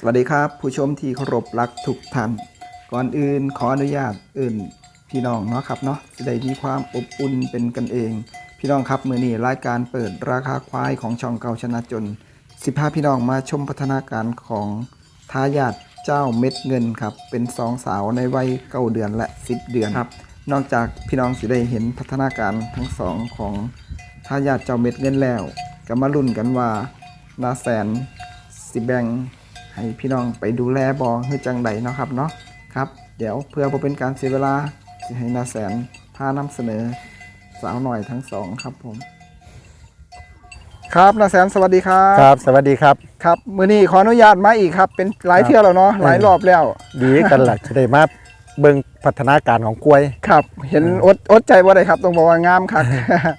สวัสดีครับผู้ชมที่เคารพรักทุกท่านก่อนอื่นขออนุญาตเอื่นพี่น้องเนาะครับเนาะจะได้มีความอบอุ่นเป็นกันเอง พี่น้องครับมือนี้รายการเปิดราคาควายของช่องเก่าชนะจน 15 พี่น้องมาชมพัฒนาการของทายาทเจ้าเม็ดเงินครับเป็นสองสาวในวัยเก้าเดือนและ 10 เดือนครับ นอกจากพี่น้องสิได้เห็นพัฒนาการทั้งสองของทายาทเจ้าเม็ดเงินแล้วก็มาลุ้นกันว่านาแสนสิแบง ให้พี่น้องไปดูแลบอเฮือจังใดเนาะครับเนาะครับ เดี๋ยวเพื่อบ่เป็นการเสียเวลาสิให้นาแสนพานำเสนอสาวหน่อยทั้งสองครับผม ครับนาแสนสวัสดีครับครับ สวัสดีครับ ครับมื้อนี้ขออนุญาตมาอีกครับ เป็นหลายครับเที่ยวแล้วเนาะหลายรอบแล้ว ดีกันหลักจะได้มาเบิ่งพัฒนาการของกล้วย ครับ เห็นอดอดใจบ่ได้ครับต้องบอกว่างามครับ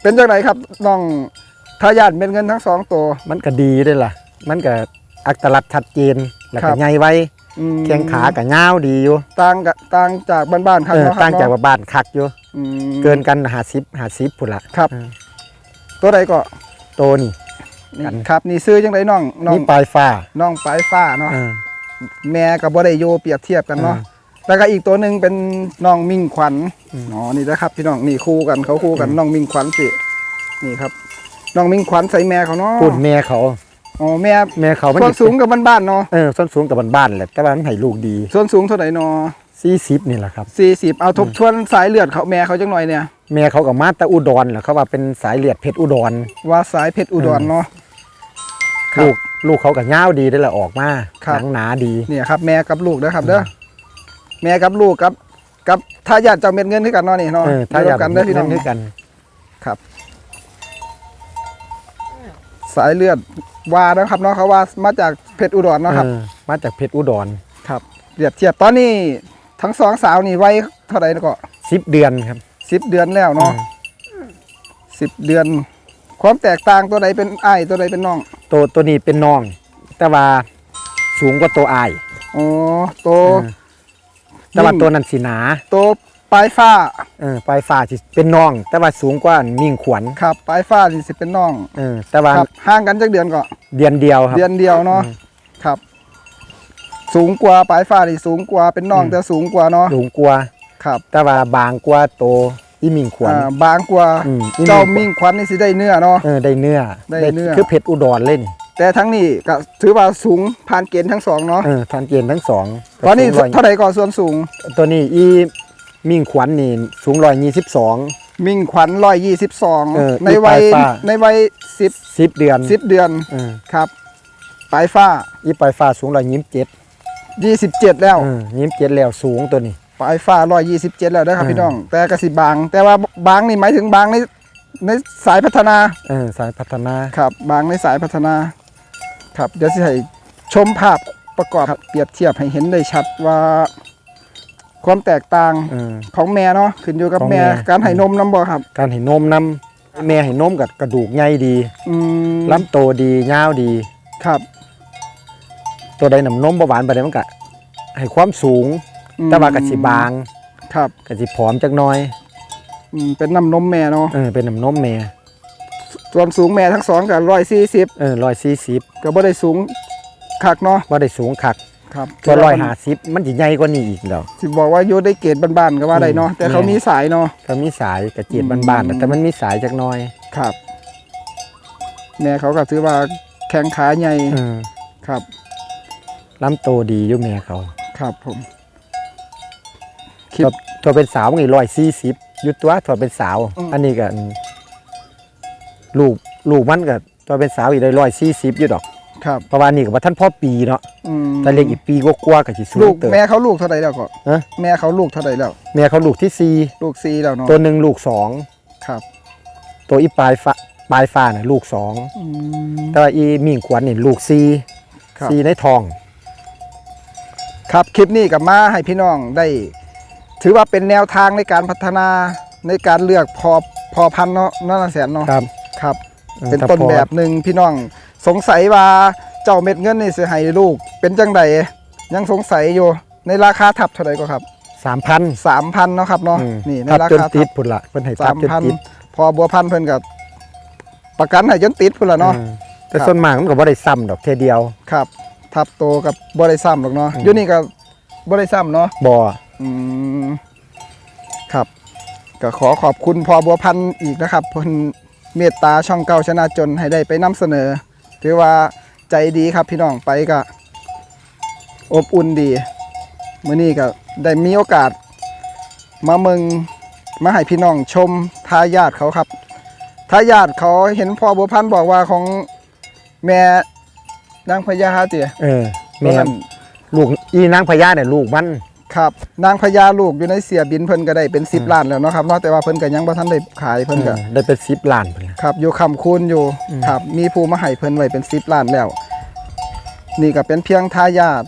เป็นจังไดครับน้องทายาทเม็ดเงินทั้งสองตัว มันก็ดีด้วยล่ะ มันก็ อัตลักษณ์ชัดเจนแล้วครัก็บ ใหญ่ไว้อืมแข้งขาก็ยาวดีอยู่ต่างกับต่างจากบ้านๆครับเออเนาะครับตั้งจากเนะว่าบ้านคักอยู่ อืมเกินกัน50 50พุ่นละครับ เออตัวใดก็โตนี่ นี่กัน ครับ นี่ซื้อจังไดน้องน้องนี่ปลายฟ้าน้องปลายฟ้าเนาะเออ แม่กับบ่ได้โยเปรียบเทียบกันเนาะอืมแล้วก็อีกตัวหนึ่งเป็นน้องมิ่งขวัญอืม อ๋อนี่นะครับ พี่น้องนี่คู่กันเขาคู่กันอืมน้องมิ่งขวัญสินี่ครับน้องมิ่งขวัญใส่แม่เขาเนาะพูดแม่เขา อ๋อแม่แม่เขามันส่วนสูงกับบ้านๆเนาะเออส้นสูงกับบ้านๆแหละแต่ว่ามันให้ลูกดี ส่วนสูงเท่าไหร่เนาะ40นี่แหละครับสี่สิบเอาทบทวนสายเลือดเขาแม่เขาจังหน่อยเนี่ยแม่เขาก็มาแต่อุดรแหละเขาว่าเป็นสายเลือดเพชรอุดร ว่าสายเพชรอุดรเนาะครับลูกลูกเขาก็ยาวดีได้แหละออกมาครับหนังหนาดีเนี่ยครับ แม่กับลูกนะครับเด้อแม่กับลูกกับกับทายาทเจ้าเม็ดเงินที่กันเนาะนี่เนาะเออถ้าออยยากกันเด้อพี่น้องด้วยกัน ครับ สายเลือด วานะครับเนาะเขาว่ามาจากเพชรอุดรเนาะครับ เออมาจากเพชรอุดรครับเปรียบเทียบตอนนี้ทั้งสองสาวนี่วัยเท่าไหร่แล้วก็สิบเดือนครับสิบเดือนแล้วเนาะสิบเดือน ความแตกต่างตัวใดเป็นไอ้ายตัวใดเป็นน้องตัวตัวนี้เป็นน้อง แต่ว่าสูงกว่าตัวอาย อ๋อตัวเออแต่ว่าตัวนั้นสีหนา ตัว ปลายฟ้าเออปลายฟ้าสิเป็นน้อง แต่ว่าสูงกว่ามิ่งขวัญครับปลายฟ้านี่สิเป็นน้องเออแต่ว่าครับห่างกันจักเดือนก็เดือนเดียวครับ เดือนเดียวเนาะอืมครับ สูงกว่าปลายฟ้านี่สูงกว่าเป็นน้อง อืม แต่สูงกว่าเนาะสูงกว่าครับแต่ว่าบางกว่าตัวอีมิ่งขวัญอ่าบางกว่าอืมอีเจ้าขวัญมิ่งควันนี่สิได้เนื้อเนาะ เออได้เนื้อได้เนื้อ คือเพชรอุดรเล่นแต่ทั้งนี้ก็ถือว่าสูงผ่านเกณฑ์ทั้งสองเนาะเออทานเกณฑ์ทั้งสองตอนนี้สูงร้ยเท่าไหร่ก่อนส่วนสูงตัวนี้อี มิ่งขวัญนี่สูงร้อยยี่สิบสอง มิ่งขวัญร้อยยี่สิบสองเออในวัยอีปลายฟ้า ในวัยสิบสิบเดือนสิบเดือนเออครับปลายฟ้าอีปลายฟ้าสูงร้อยยี่สิบเจ็ดยี่สิบเจ็ดแล้วเออยี่สิบเจ็ดแล้วสูงตัวนี้ ปลายฟ้าร้อยยี่สิบเจ็ดแล้วนะครับเออพี่น้อง แต่กระสิบาง แต่ว่าบางนี่หมายถึงบางในในสายพัฒนา เออสายพัฒนา ครับบางในสายพัฒนา ครับ เดี๋ยวสิให้ชมภาพประกอบเปรียบเทียบให้เห็นได้ชัดว่า ความแตกต่างเออ ของแม่เนาะขึ้นอยู่กับของแม่แม่ การให้นมน้ำบ่ครับ การให้นมน้ำแม่ให้นมกับกระดูกใหญ่ดีอืมลำโตดียาวดี ครับ ตัวใดน้ำนมบ่หวานไปได้มันก็ให้ความสูง อืมแต่ว่ากระสิบางครับกระสิผอมจักหน้อยอืมเป็นน้ำนมแม่เนาะเออเป็นน้ำนมแม่ส่วนสูงแม่ทั้งสองกับร้อยสี่สิบเออร้อยสี่สิบก็บ่ได้สูงคักเนาะว่าได้สูงคัก ครับตัวร้อยห้าสิบมันจะใหญ่กว่านี้อีกแล้วสิบอกว่าอยู่ได้เกรดบ้านๆก็ว่าได้เนาะอืมแต่เขาแม่มีสายเนาะก็มีสายกระเจียดอืมบ้านๆแต่มันมีสายจักหน้อยครับแม่เขาก็ถือว่าแข้งขาใหญ่เออครับลำโตดีอยู่แม่เขา ครับผมคิดตัวตัวเป็นสาวมันร้อยสี่สิบยุตัวตัวเป็นสาวอืมอันนี้ก็อืมลูกลูกมันก็ตัวเป็นสาวอีกได้ร้อยสี่สิบอยู่ดอก ครับเพราะว่านี่ก็ว่าท่านพ่อปีเนาะอืมแต่เล็กอีกปีก็กลัวาๆก็สิสูงลูกเติบ แม่เขาลูกเท่าไหร่แล้วก็ฮะ แม่เขาลูกเท่าไหร่แล้ว แม่เขาลูกที่สี่ลูกซีแล้วเนาะตัวหนึ่งลูกสองครับตัวอีปลายฟ้าปลายฟ้าน่ะลูกสองอืม แต่ว่าอีมิ่งขวัญนี่ลูกสี่ครับ สี่ในทอง ครับคลิปนี้กับมาให้พี่น้องได้ ถือว่าเป็นแนวทางในการพัฒนาในการเลือกพอพอพันธุ์เนาะนั่นแสนเนาะครับ ครับออเป็นถ้าต้นพอแบบหนึ่งพี่น้อง สงสัยว่าเจ้าเม็ดเงินนี่สิให้ลูก เป็นจังใดยังสงสัยอยู่ในราคาทับเท่าไหร่ก็ครับสามพันสามพันเนาะครับเนาะอืมนี่ในทับราจนคาติทัดบพุ่นละเพิ่นให้ทัสาบมจนพันติดพอบัวพันธุ์เพิ่นกับประกันให้จนติดพุ่นละเนาะออแต่ครับ ส่วนมากมันก็บ่ได้ซ้ำดอกเทอเดียว ครับ ทับโตกับบ่ได้ซ้ำหรอกเนาะอยู่นี่ก็บ่ได้ซ้ำเนาะ บ่อืมครับ ก็ขอขอบคุณพอบัวพันธ์อีกนะครับเพิ่นเมตตาช่องเก้าชนะจนให้ได้ไปนำเสนอ ถือว่าใจดีครับพี่น้องไปก็อบอุ่นดีมื้อนี้ก็ได้มีโอกาส มาเมืองมาให้พี่น้องชมทายาทเขาครับทายาทเขาเห็นพ่อบัวพันธ์บอกว่าของแม่นางพญาเตี๋ยเออแม่ลูกอีนางพญาเนี่ยลูกมัน ครับนางพญาลูกอยู่ในเสียบินเพิ่นก็ได้เป็น10ล้านแล้วเนาะครับเนาะแต่ว่าเพิ่นก็ยังบ่ทันได้ขายเพิ่นก็เออได้เป็น10ล้านพุ่นล่ะครับอยู่คำคูณอยู่ครับมีผู้มาให้เพิ่นไว้เป็น10ล้านแล้ว นี่ก็เป็นเพียงทายาท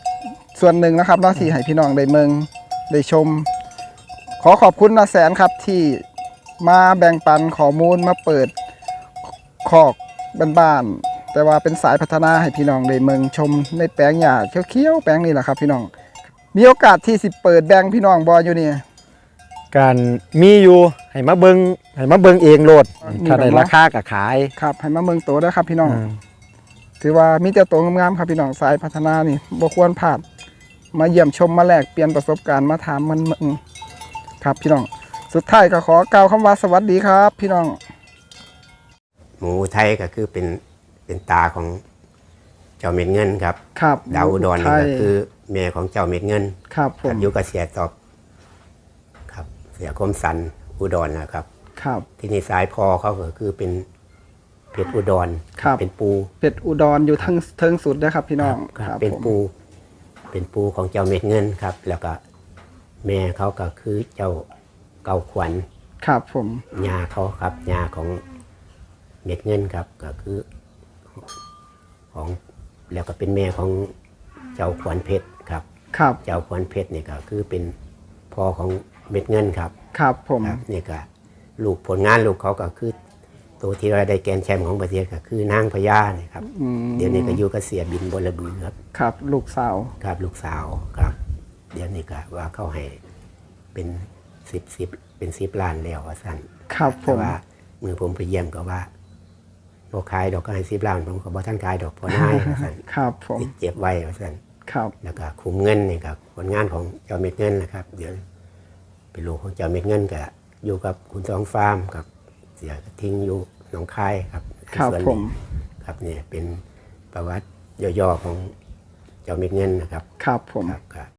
ส่วนหนึ่งนะครับเนาะที่ให้พี่น้องได้เมืองได้ชม ขอขอบคุณนาแสนครับที่มาแบ่งปันข้อมูลมาเปิดคอกบ้านๆแต่ว่าเป็นสายพัฒนาให้พี่น้องได้เมืองชมในแปลงหญ้าเขียวๆแปลงนี้แหละครับ พี่น้อง มีโอกาสที่สิเปิดแบ่งพี่น้องบออยู่นี่การมีอยู่ให้มาเบิงให้มาเบิงเองโลดนี่ถ้าได้แบบว่าราคาก็ขายครับให้มาเมืองโตด้วยครับพี่น้องอืมถือว่ามีแต่โตงามๆครับพี่น้องสายพัฒนานี่บ่ควรพลาด มาเยี่ยมชมมาแลกเปลี่ยนประสบการณ์มาถามมันมึงครับพี่น้อง สุดท้ายก็ขอกล่าวคำว่าสวัสดีครับ พี่น้อง หมูไทยก็คือเป็นเป็นตาของเจ้าเม็ดเงินครับ ครับ ดาวอุดรไทนี่ยก็คือ แม่ของเจ้าเม็ดเงินครับผครับมอยู่กับเสียตอบ ครับ เสียคมสันอุดรนะครับ ครับ ที่นี่สายพอเขาก็คือเป็นเพชรอุดรครับเป็นปูเป็ดอุดรอยู่ทั้งเทิงสุดนะครับ พี่น้องครับเป็นผมปู เป็นปูของเจ้าเม็ดเงินครับ แล้วก็แม่เขาก็คือเจ้าเก่าขวัญครับผมยาเขาครับยาของเม็ดเงินครับก็คือของแล้วก็เป็นแม่ของเจ้าขวัญเพชร ครับครับเจ้าขวัญเพชรนี่ก็คือเป็นพ่อของเม็ดเงินครับ ครับผมครับนี่ก็ลูกผลงานลูกเขาก็คือ ตัวที่เราได้แกรนด์แชมป์ของประเทศก็คือนางพญานี่ครับ อืมเดี๋ยวนี้ก็อยู่กับเสียบินบนระบือครับ ครับ ลูกสาว ครับลูกสาวครับ เดี๋ยวนี้ก็ว่าเขาให้เป็นสิบสิบเป็นสิบล้านแล้วว่าสั้นครับผแต่ม ว่ามือผมไปเยี่ยมก็ว่าบอขายดอกก็ให้สิบล้านผมก็บอท่านขายดอกพอนายว่าซั่นครับผม ติดเจ็บไว้ว่าซั่น ครับแล้วก็คุมเงินนี่ครับผลงานของเจ้าเม็ดเงินนะครับ เดี๋ยวเป็นลูกของเจ้าเม็ดเงินก็อยู่กับคุณสองฟาร์มกับเสียทิ้งอยู่หนองคายครับครับส่วนผนี้มครับเนี่ยเป็นประวัติย่อๆของเจ้าเม็ดเงินนะครับ ครับผมครับครับ